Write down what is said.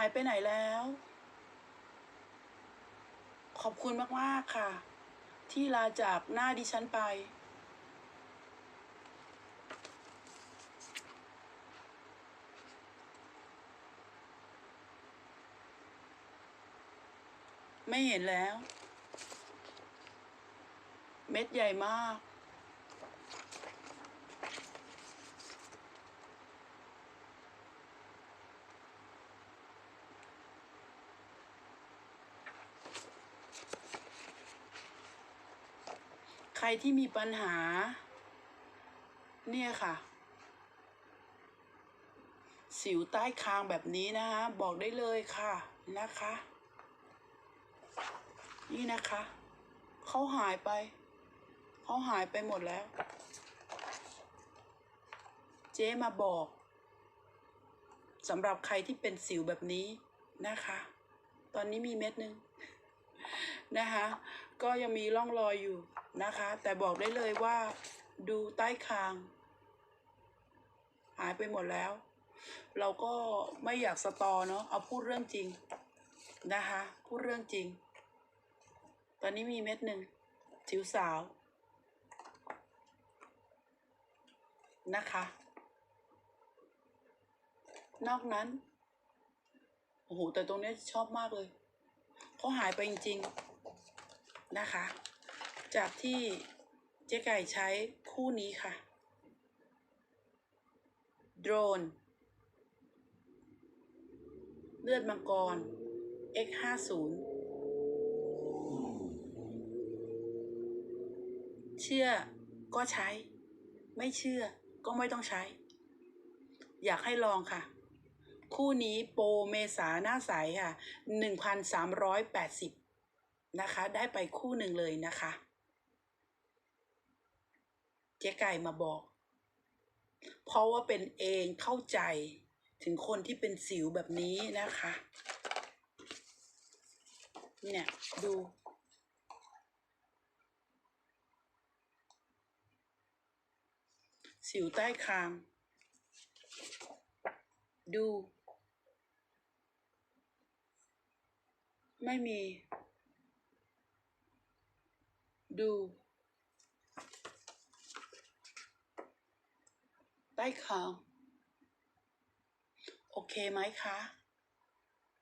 ายไปไหนแล้ว ขอบคุณมาก ๆ ค่ะ ที่ลาจากหน้าดิฉันไป ไม่เห็นแล้ว เม็ดใหญ่มาก รที่มีปัญหา เนี่ยค่ะ สิวใต้คางแบบนี้นะคะ บอกได้เลยค่ะนะคะ นี่นะคะเขาหายไปเขาหายไปหมดแล้ว เจ๊มาบอกสำหรับใครที่เป็นสิวแบบนี้นะคะ ตอนนี้มีเม็ดหนึ่งนะคะ ก็ยังมีร่องรอยอยู่นะคะ แต่บอกได้เลยว่า ดูใต้คาง หายไปหมดแล้ว เราก็ไม่อยากสตอเนาะเอาพูดเรื่องจริงนะคะ พูดเรื่องจริง ตอนนี้มีเม็ดหนึ่งจิ๋วสาวนะคะ นอกนั้น โอ้โห แต่ตรงนี้ชอบมากเลย เขาหายไปจริง ๆ นะคะ จากที่เจ๊ไก่ใช้คู่นี้ค่ะ โดรน เลือดมังกร X50 เชื่อก็ใช้ ไม่เชื่อก็ไม่ต้องใช้ อยากให้ลองค่ะ คู่นี้โปรเมษาหน้าใสค่ะห นะคะ ได้ไปคู่หนึ่งเลยนะคะ เจ๊ไก่มาบอก เพราะว่าเป็นเองเข้าใจถึงคนที่เป็นสิวแบบนี้นะคะ เนี่ย ดูสิวใต้คาง ดู ไม่มี ดู ได้ค่ะ โอเคไหมคะ